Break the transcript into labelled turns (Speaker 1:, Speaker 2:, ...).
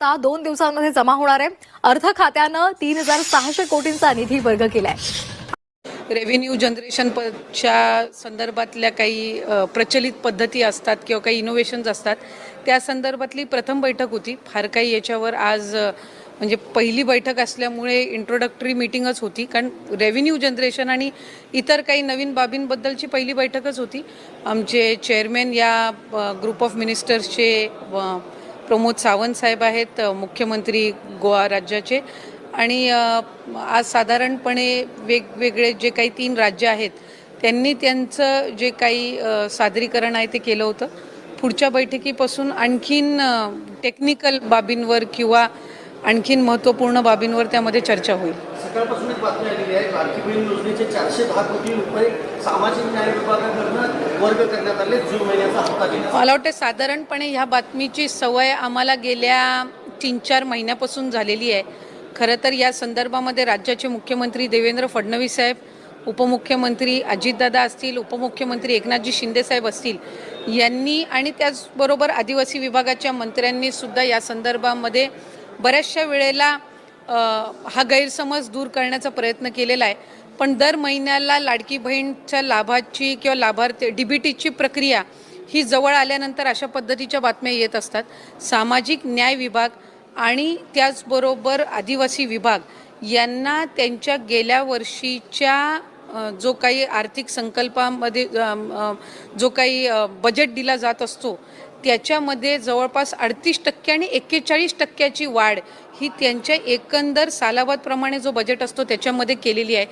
Speaker 1: आता दोन दिवसांमध्ये जमा होणार आहे. अर्थ खात्यानं तीन हजार सहाशे कोटींचा निधी वर्ग केलाय.
Speaker 2: रेव्हेन्यू जनरेशन च्या संदर्भातल्या काही प्रचलित पद्धती असतात किंवा काही इनोव्हेशन्स असतात. त्या संदर्भातली प्रथम बैठक होती. फार काही याच्यावर आज म्हणजे पहिली बैठक असल्यामुळे इंट्रोडक्टरी मीटिंगच होती. कारण रेव्हेन्यू जनरेशन आणि इतर काही नवीन बाबींबद्दलची पहिली बैठकच होती. आमचे चेअरमॅन या ग्रुप ऑफ मिनिस्टर्सचे प्रमोद सावंत साहेब आहेत मुख्यमंत्री गोवा राज्याचे. आणि आज साधारणपणे वेगवेगळे जे काही तीन राज्य आहेत त्यांनी त्यांचं जे काही सादरीकरण आहे ते केलं होतं. पुढच्या बैठकीपासून आणखीन टेक्निकल बाबींवर किंवा आणखीन महत्त्वपूर्ण बाबींवर त्यामध्ये चर्चा होईल.
Speaker 3: सकाळपासून एक बातमी आलेली आहे लाडकी बहीण योजनेचे चारशे दहा कोटी रुपये सामाजिक न्याय विभागाकडनं वर्ग करण्यात आले जून महिन्याचा हप्ता
Speaker 2: मला वाटतं साधारणपणे ह्या बातमीची सवय आम्हाला गेल्या तीन चार महिन्यापासून झालेली आहे. खरं तर या संदर्भामध्ये राज्याचे मुख्यमंत्री देवेंद्र फडणवीस साहेब उपमुख्यमंत्री अजितदादा असतील उपमुख्यमंत्री एकनाथजी शिंदेसाहेब असतील यांनी आणि त्याचबरोबर आदिवासी विभागाच्या मंत्र्यांनी सुद्धा या संदर्भामध्ये बऱ्याचशा वेळेला हा गैरसमज दूर करण्याचा प्रयत्न केलेला आहे. पण दर महिन्याला लाडकी बहीणच्या लाभाची किंवा लाभार्थी डीबीटीची प्रक्रिया ही जवळ आल्यानंतर अशा पद्धतीच्या बातम्या येत असतात. सामाजिक न्याय विभाग आणि त्याचबरोबर आदिवासी विभाग यांना त्यांच्या गेल्या वर्षीच्या जो काही आर्थिक संकल्पामध्ये जो काही बजेट दिला जात असतो त्याच्यामध्ये जवळपास अडतीस टक्के आणि एक्केचाळीस टक्क्याची वाढ ही त्यांच्या एकंदर सालाबादप्रमाणे जो बजेट असतो त्याच्यामध्ये केलेली आहे.